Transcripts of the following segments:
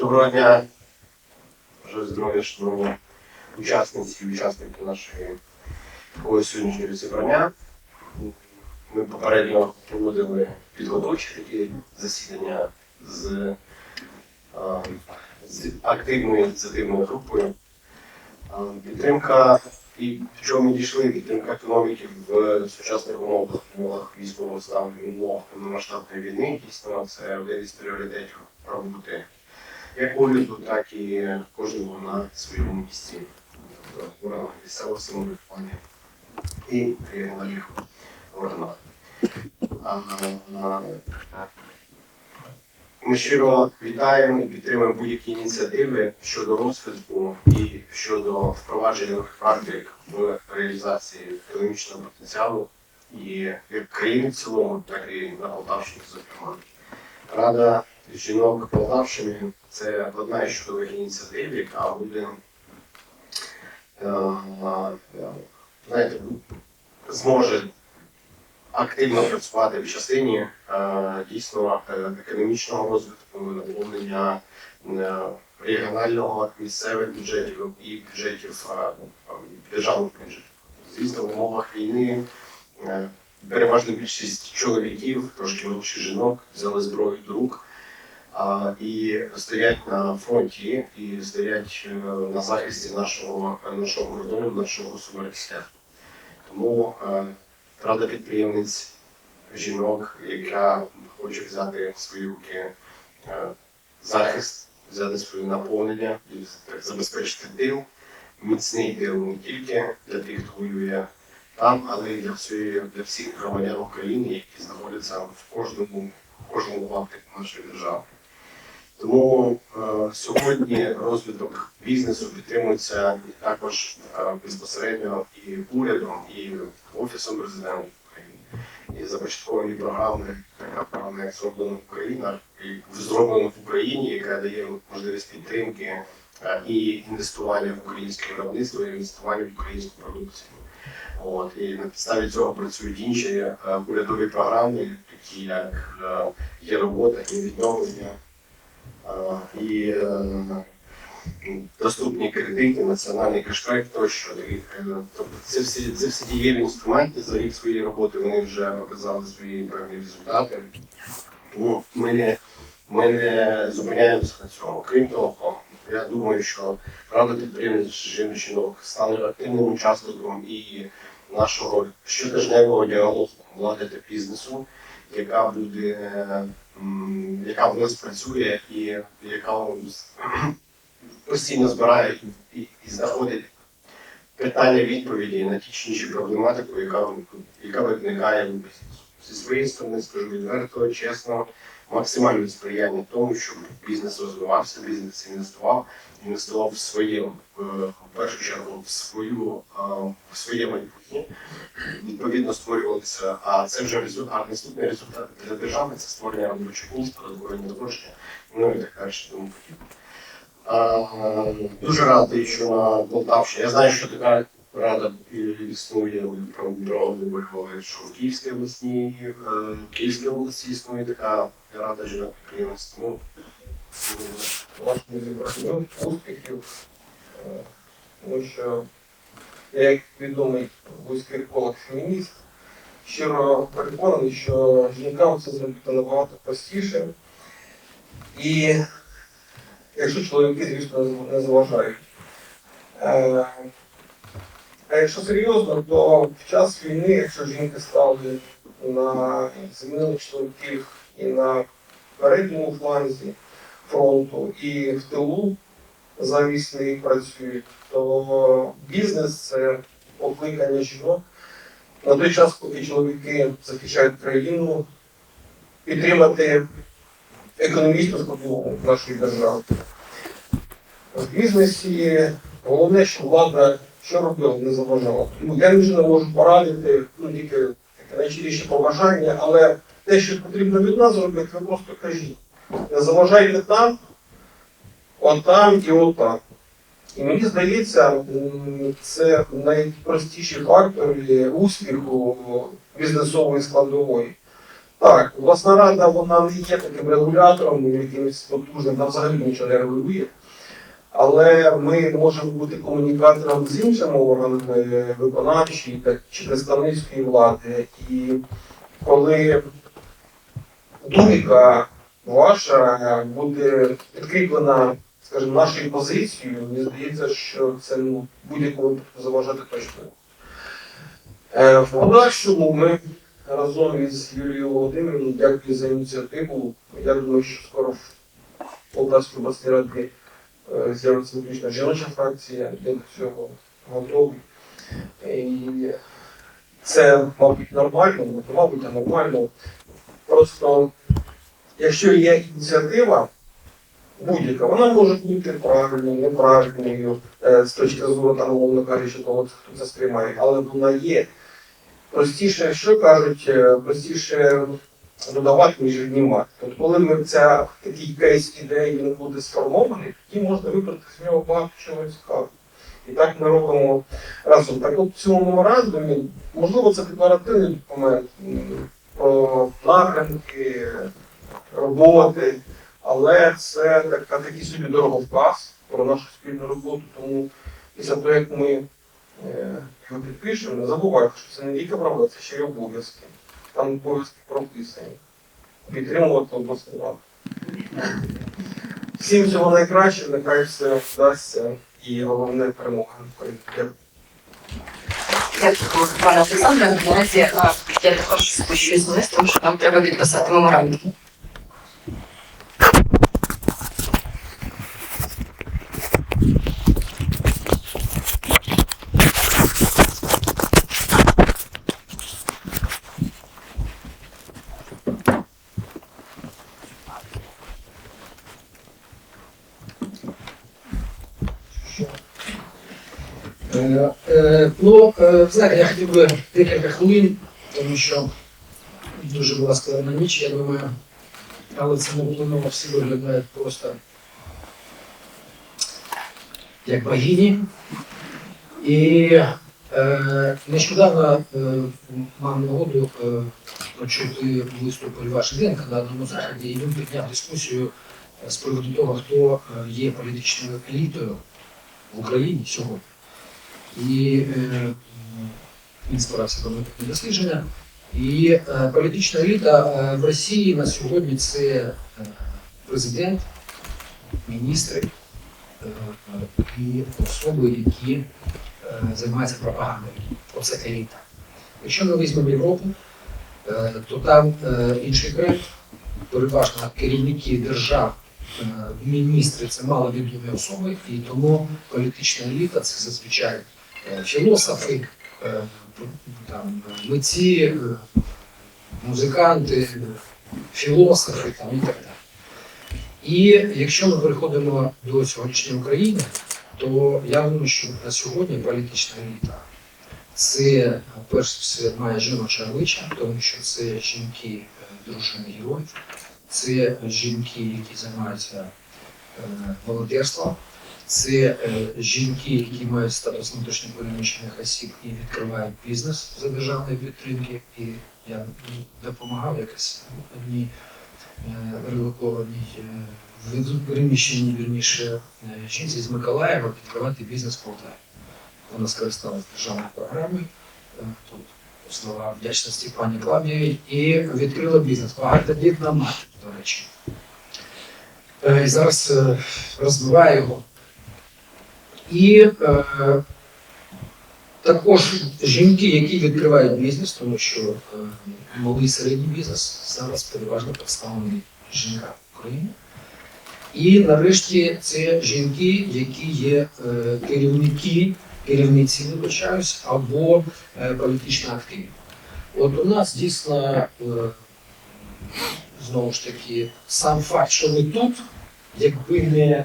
Доброго дня, Бажаю здоров'я, шановні учасниці і учасники нашої такої сьогоднішнього зібрання. Ми попередньо проводили підготовчі такі засідання з, з активною ініціативною групою. Підтримка і чому ми дійшли, підтримка економіки в сучасних умовах, умовах військового стану, умовах повномасштабної війни, дійсно, це один із пріоритетів роботи як уряду, так і кожного на своєму місці, тобто в органах місцевого самоврядування і регіональних органах. Ми щиро вітаємо і підтримуємо будь-які ініціативи щодо розвитку і щодо впровадження нових практик в реалізації економічного потенціалу і як країни в цілому, так і на Полтавщині, зокрема. Рада жінок Полтавщини це одна із чудових ініціатив, яка буде е, е, знаєте, зможе активно працювати в частині е, дійсно економічного розвитку, наповнення регіонального місцевих бюджетів і бюджетів державних бюджетів. Звісно, в умовах війни переважна більшість чоловіків, трошки менше жінок, взяли зброю до рук і стоять на фронті, і стоять е, на захисті нашого, нашого кордону, нашого суверенітету. Тому е, Рада підприємниць жінок, яка хоче взяти свої руки е, захист, взяти своє наповнення і забезпечити тил, міцний тил не тільки для тих, хто воює там, але й для всієї для всіх громадян України, які знаходяться в кожному в кожному лапці нашої держави. Тому е, сьогодні розвиток бізнесу підтримується також е, безпосередньо і урядом, і офісом президента України, і започатковані програми, така програма як зроблено в Україні, і зроблено в Україні, яка дає можливість підтримки е, і інвестування в українське виробництво, і інвестування в українську продукцію. От і на підставі цього працюють інші е, урядові програми, такі як е, є робота, є відновлення і е, доступні кредити, національний кешбек тощо. Е, Тобто це всі це всі дієві інструменти за рік своєї роботи вони вже показали свої певні результати. Тому ми не, ми не зупиняємося на цьому. Крім того, я думаю, що рада підприємств жінок стане активним учасником і нашого щотижневого діалогу влади та бізнесу, яка буде, м, яка в нас працює і яка постійно збирає і, і, знаходить питання відповіді на ті чи інші проблематику, яка, яка виникає в бізнесу. Зі своєї сторони, скажу відверто, чесно, максимальне сприяння тому, щоб бізнес розвивався, бізнес інвестував, інвестував в своє, в, в першу чергу, в свою в своє майбутнє. Відповідно створювалися, а це вже результат. Наступний результат для держави це створення робочих місць, податкові надходження, ну і так далі. Тому подібне. Дуже радий, що на Полтавщині. Я знаю, що така рада існує про бюро що в Київській області, е, в Київській області існує така рада жінок підприємств. Ну, успіхів, тому що я як відомий вузький еколог фемініст, щиро переконаний, що жінкам це зробити набагато простіше. І якщо чоловіки, звісно, не заважають. Е, А якщо серйозно, то в час війни, якщо жінки стали на замінили чоловіків і на передньому фланзі, фронту і в тилу замість них працюють, то бізнес це покликання жінок. На той час, поки чоловіки захищають країну, підтримати економічну складову нашої держави. В бізнесі головне, що влада що робила, не заважала. Ну, я нічого не можу порадити, ну тільки таке найчастіше побажання, але те, що потрібно від нас зробити, ви просто кажіть. Не заважайте там, отам і отам. І мені здається, це найпростіші фактори успіху бізнесової складової. Так, обласна рада вона не є таким регулятором, якимось потужним, там взагалі нічого не регулює. Але ми можемо бути комунікатором з іншими органами виконавчої чи представницької влади. І коли думка ваша буде підкріплена, скажімо, нашою позицією, мені здається, що це ну, будь-якому заважати точно. Е, В подальшому ми разом із Юлією Володимирівною дякую за ініціативу. Я думаю, що скоро в Полтавській обласній раді е, з'явиться виключно жіноча фракція, я до цього готовий. І це, мабуть, нормально, не мабуть, а нормально. Просто, якщо є ініціатива, будь-яка, вона може бути правильною, неправильною, е, з точки зору, там, умовно кажучи, того, хто це сприймає, але вона є. Простіше, що кажуть, е, простіше додавати, ніж віднімати. Тобто, коли ми ця такий кейс ідеї він буде сформований, тоді можна вибрати з нього багато чого цікавого. І так ми робимо разом. Так от в цьому меморандумі, можливо, це декларативний документ про напрямки, роботи, але це така, такий собі дороговказ про нашу спільну роботу. Тому після того, як ми е, його підпишемо, не забувайте, що це не тільки права, це ще й обов'язки. Там обов'язки прописані. Підтримувати обласну раду. Всім всього найкращого, нехай все вдасться і головне перемога. Дякую. Пане Олександре. Наразі я також спущусь вниз, тому що нам треба підписати меморандум. Е, е, Ну, е, знаєте, я хотів би декілька хвилин, тому що дуже була складна ніч, я думаю, але це не вплинуло, всі виглядають просто як богині. І е, нещодавно е, мав нагоду е, почути виступ Льва Шевенка на одному заході, і він підняв дискусію з приводу того, хто е, є політичною елітою в Україні сьогодні. І е, він збирався робити дослідження. І е, політична еліта е, в Росії на сьогодні це е, президент, міністри е, і особи, які е, займаються пропагандою. Оце еліта. Якщо ми візьмемо Європу, е, то там е, інший тренд, переважно керівники держав, е, міністри це маловідомі особи, і тому політична еліта це зазвичай е, філософи, е, там, митці, е, музиканти, філософи там, і так далі. І якщо ми переходимо до сьогоднішньої України, то я думаю, що на сьогодні політична еліта це перш за все має жіноче обличчя, тому що це жінки, е, дружини героїв, це жінки, які займаються е, волонтерством, це е, жінки, які мають статус внутрішньопереміщених осіб і відкривають бізнес за державної підтримки. І я допомагав якось одній е, релокованій е, переміщеній вірніше жінці з Миколаєва відкривати бізнес в Полтаві. Вона скористалася державною програмою. Тут слова вдячності пані Клавдії і відкрила бізнес. Багатодітна мати, до речі. І зараз розвиває його. І е, також жінки, які відкривають бізнес, тому що е, малий середній бізнес зараз переважно представлений жінками в Україні. І нарешті це жінки, які є е, керівники, керівниці, вибачаюсь, або е, політично активні. От у нас дійсно е, знову ж таки сам факт, що ми тут, якби не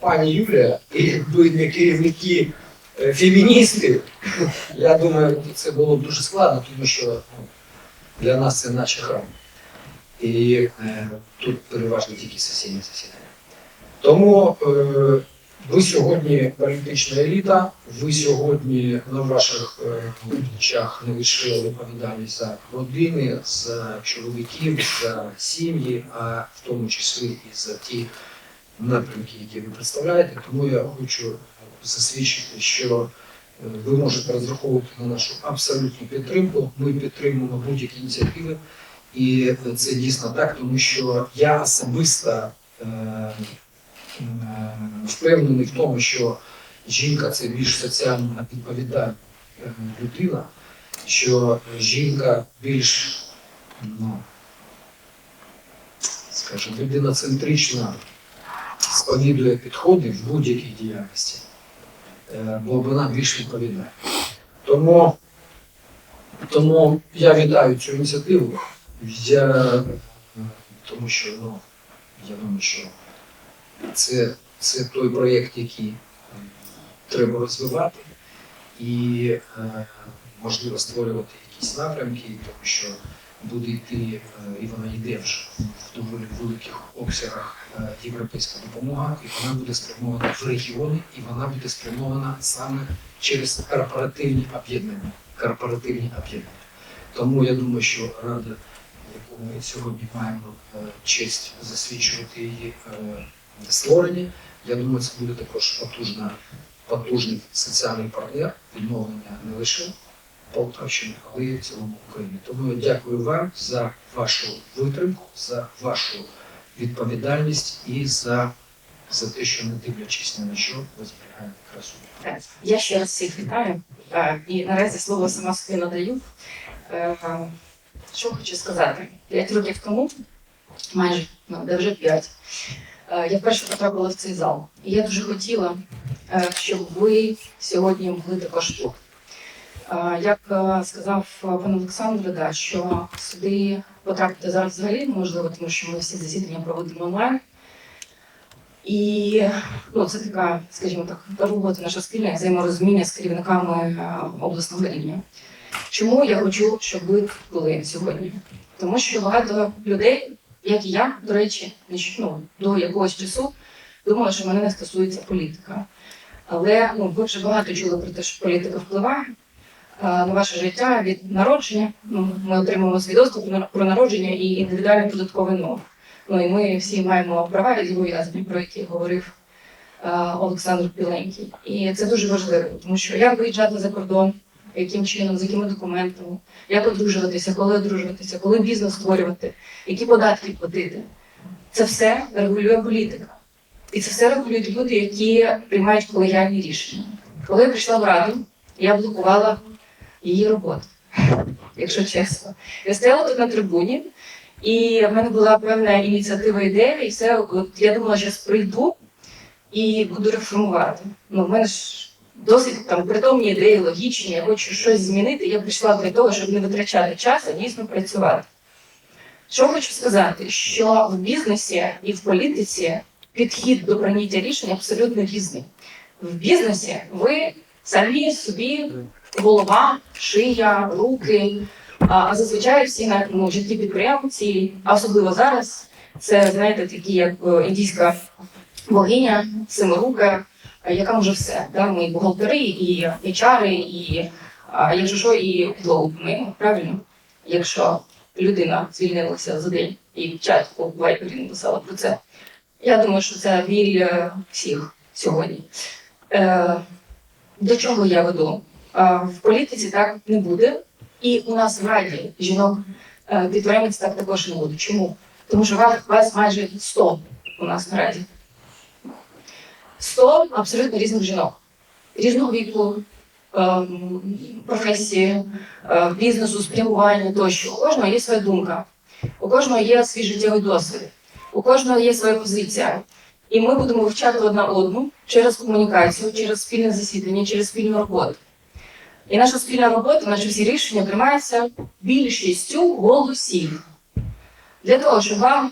пані Юлія, і якби керівники е, феміністи, я думаю, це було б дуже складно, тому що ну, для нас це наче храм. І е, тут переважно тільки сесійні засідання. Тому е, Ви сьогодні політична еліта, ви сьогодні на ваших плечах не лише відповідальність за родини, за чоловіків, за сім'ї, а в тому числі і за ті напрямки, які ви представляєте. Тому я хочу засвідчити, що е, ви можете розраховувати на нашу абсолютну підтримку. Ми підтримуємо будь-які ініціативи. І це дійсно так, тому що я особисто е, е, впевнений в тому, що жінка це більш соціально відповідальна е, людина, що жінка більш, ну, скажімо, людиноцентрична сповідує підходи в будь-якій діяльності, е, бо вона більш відповідальна. Тому, тому я вітаю цю ініціативу. Я, тому що ну, я думаю, що це, це той проєкт, який треба розвивати і е, можливо створювати якісь напрямки, тому що буде йти, е, і вона йде вже в доволі великих обсягах е, європейська допомога, і вона буде спрямована в регіони, і вона буде спрямована саме через корпоративні об'єднання. Корпоративні об'єднання. Тому я думаю, що рада, яку ми сьогодні маємо е, честь засвідчувати її створення, я думаю, це буде також потужна, потужний соціальний партнер відновлення не лише Полтавщини, але й в цілому України. Тому я дякую вам за вашу витримку, за вашу відповідальність і за, за те, що не дивлячись ні на що, ви зберігаєте красу. Я ще раз всіх вітаю Е, і наразі слово сама собі надаю. Е, Що хочу сказати? П'ять років тому, майже ну, де вже п'ять, е, я вперше потрапила в цей зал. І я дуже хотіла, щоб ви сьогодні могли також Як е, сказав е, пан Олександр, да, що сюди потрапити зараз взагалі неможливо, тому що ми всі засідання проводимо онлайн. І ну, це така, скажімо так, робота наша спільна взаєморозуміння з керівниками е, обласного рівня. Чому я хочу, щоб ви були сьогодні? Тому що багато людей, як і я, до речі, ну, до якогось часу думали, що мене не стосується політика. Але ну, ви вже багато чули про те, що політика впливає на ваше життя від народження. Ну, ми отримуємо свідоцтво про на- про народження і індивідуальний податковий номер. Ну і ми всі маємо права і зобов'язання, про які говорив е, Олександр Біленький. І це дуже важливо, тому що як виїжджати за кордон, яким чином, з якими документами, як одружуватися, коли одружуватися, коли бізнес створювати, які податки платити. Це все регулює політика. І це все регулюють люди, які приймають колегіальні рішення. Коли я прийшла в раду, я блокувала її роботу, якщо чесно. Я стояла тут на трибуні, і в мене була певна ініціатива ідея, і все, от я думала, що прийду і буду реформувати. Ну, в мене ж досить там притомні ідеї, логічні, я хочу щось змінити. Я прийшла для того, щоб не витрачати час, а дійсно працювати. Що хочу сказати, що в бізнесі і в політиці підхід до прийняття рішень абсолютно різний. В бізнесі ви самі собі голова, шия, руки, а зазвичай всі на ну, житті підприємці, особливо зараз, це знаєте, такі як е, індійська богиня, семирука, яка може все. Да? Ми бухгалтери, і HR, і а, якщо що, і підлогу помиємо, правильно? Якщо людина звільнилася за день і в чат у Вайпері написала про це. Я думаю, що це біль всіх сьогодні. Е, до чого я веду? Е, в політиці так не буде. І у нас в раді жінок е, підприємець так також не буде. Чому? Тому що вас, майже 100 у нас на раді. 100 абсолютно різних жінок. Різного віку, ем, професії, е, бізнесу, спрямування тощо. У кожного є своя думка, у кожного є свій життєвий досвід, у кожного є своя позиція. І ми будемо вивчати одна одну через комунікацію, через спільне засідання, через спільну роботу. І наша спільна робота, наші всі рішення приймаються більшістю голосів. Для того, щоб вам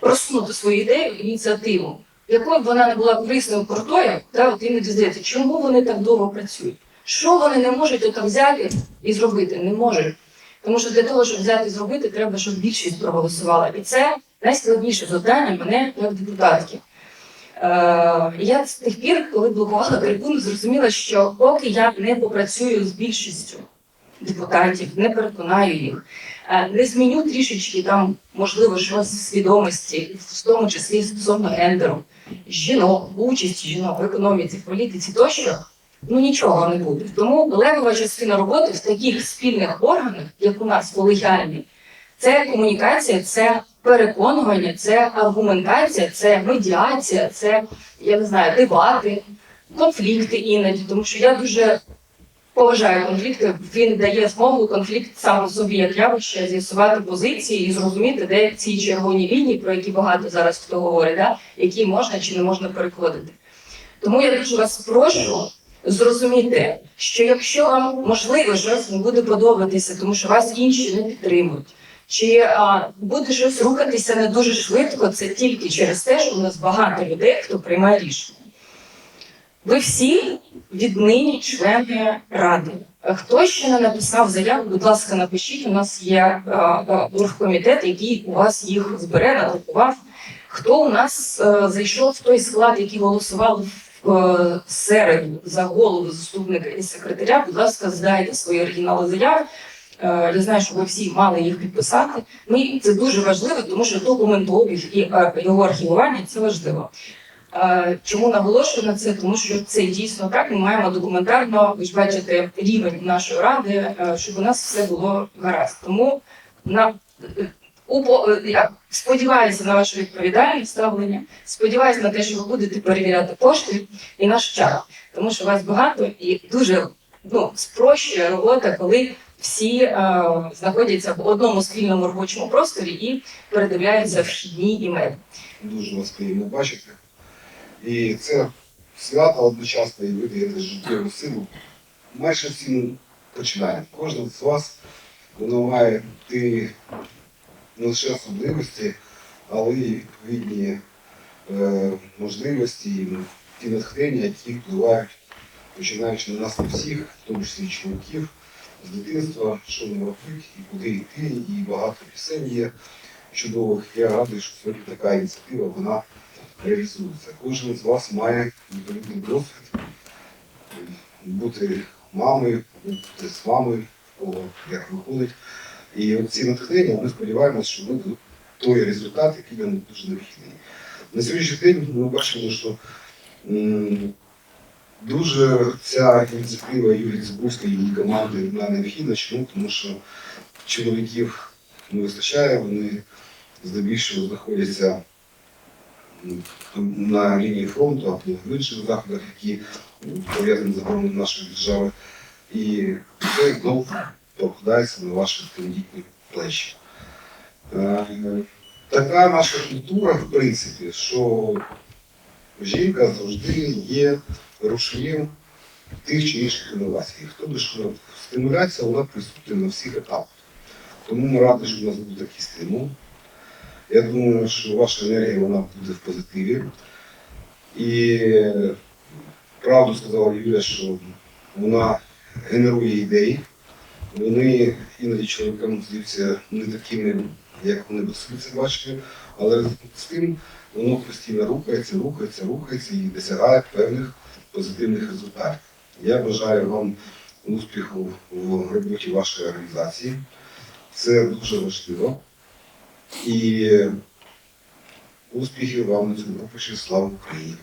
просунути свою ідею, ініціативу, якою б вона не була корисною крутою, та от іноді здається, чому вони так довго працюють? Що вони не можуть отак взяти і зробити? Не можуть. Тому що для того, щоб взяти і зробити, треба, щоб більшість проголосувала. І це найскладніше завдання мене як депутатки. Е, я з тих пір, коли блокувала трибуну, зрозуміла, що поки я не попрацюю з більшістю депутатів, не переконаю їх, е, не зміню трішечки там, можливо, щось в свідомості, в тому числі стосовно гендеру, жінок, участі жінок в економіці, в політиці тощо, ну нічого не буде. Тому левова частина роботи в таких спільних органах, як у нас колегіальні, це комунікація, це переконування, це аргументація, це медіація, це я не знаю, дебати, конфлікти іноді, тому що я дуже поважаю конфлікти. Він дає змогу конфлікт сам собі як явище з'ясувати позиції і зрозуміти, де ці червоні лінії, про які багато зараз хто говорить, да, які можна чи не можна переходити. Тому я дуже вас прошу зрозуміти, що якщо вам можливо щось не буде подобатися, тому що вас інші не підтримують. Чи а, буде щось рухатися не дуже швидко, це тільки через те, що у нас багато людей, хто приймає рішення. Ви всі віднині члени ради. Хто ще не написав заяву, будь ласка, напишіть. У нас є а, а, оргкомітет, який у вас їх збере, надрукував. Хто у нас е, зайшов в той склад, який голосував в е, середу за голову заступника і секретаря? Будь ласка, здайте свої оригінали заяв. Е, Я знаю, що ви всі мали їх підписати. Ми це дуже важливо, тому що документообіг і е, його архівування це важливо. Е, Чому наголошую на це? Тому що це дійсно так. Ми маємо документарно, ви ж бачите, рівень нашої ради, щоб у нас все було гаразд. Тому на я сподіваюся на ваше відповідальне ставлення. Сподіваюся на те, що ви будете перевіряти кошти і наш час, тому що вас багато і дуже ну, спрощує робота, коли всі е, знаходяться в одному спільному робочому просторі і передивляються вхідні імейли. Дуже вас приємно бачити. І це свято одночасно і ви даєте життєву силу. Майже всім починаємо. Кожен з вас має ті не лише особливості, але й відповідні е, можливості і ті натхнення, які впливають, починаючи на нас на всіх, в тому числі чоловіків, з дитинства, що нам робити, і куди йти, і багато пісень є чудових. Я радий, що сьогодні така ініціатива вона реалізується. Кожен з вас має відповідний досвід бути мамою, бути з мамою, в кого як виходить. І ці натхнення ми сподіваємося, що буде той результат, який нам дуже необхідний. На сьогоднішній день ми бачимо, що дуже ця ініціатива Юрії Цибульської і її команди вона необхідна. Чому? Тому що чоловіків не вистачає, вони здебільшого знаходяться на лінії фронту або в інших заходах, які пов'язані з обороною нашої держави. І це знову покладається на ваші тендітні плечі. Е, Така наша культура, в принципі, що жінка завжди є рушієм тих чи інших інновацій. Би що стимуляція, вона присутня на всіх етапах. Тому ми раді, що у нас буде такий стимул. Я думаю, що ваша енергія вона буде в позитиві. І правду сказала Юля, що вона генерує ідеї. Вони іноді чоловікам здаються не такими, як вони собі бачили, але з тим воно постійно рухається, рухається, рухається і досягає певних позитивних результатів. Я бажаю вам успіху в роботі вашої організації. Це дуже важливо. І успіхів вам на цьому. Слава Україні!